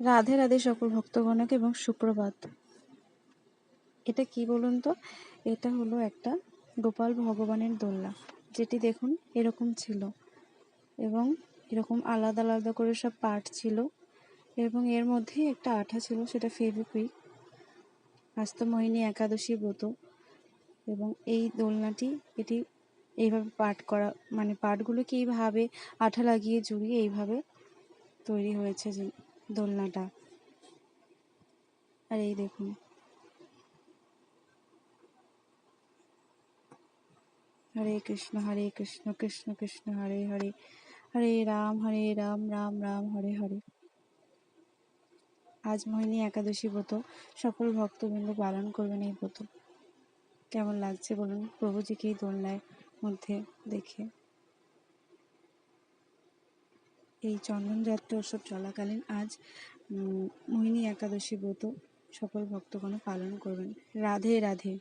রাধে রাধে সকল ভক্তগণকে এবং সুপ্রভাত। এটা কি বলুন তো? এটা হলো একটা গোপাল ভগবানের দোলনা। যেটি দেখুন এরকম ছিল এবং এরকম আলাদা আলাদা করে সব পার্ট ছিল এবং এর মধ্যেই একটা আঠা ছিল, সেটা ফেভিকুইক, আস্তমোহিনী একাদশী ব্রত এবং এই দোলনাটি এটি এইভাবে পাট করা মানে পাটগুলোকে এইভাবে আঠা লাগিয়ে জুড়িয়ে এইভাবে তৈরি হয়েছে যে দোলনাটা। আর এই দেখুন। হরে কৃষ্ণ হরে কৃষ্ণ কৃষ্ণ কৃষ্ণ, হরে হরে। হরে রাম হরে রাম রাম রাম, হরে হরে। আজ মোহিনী একাদশী ব্রত। সকল ভক্তবৃন্দ পালন করবেন এই ব্রত। কেমন লাগছে বলুন? প্রভুজিকে এই দোলনায় মধ্যে দেখে। এই চন্দনযাত্রা উৎসব চলাকালীন আজ মোহিনী একাদশী ব্রত সকল ভক্তগণ পালন করবেন। রাধে রাধে।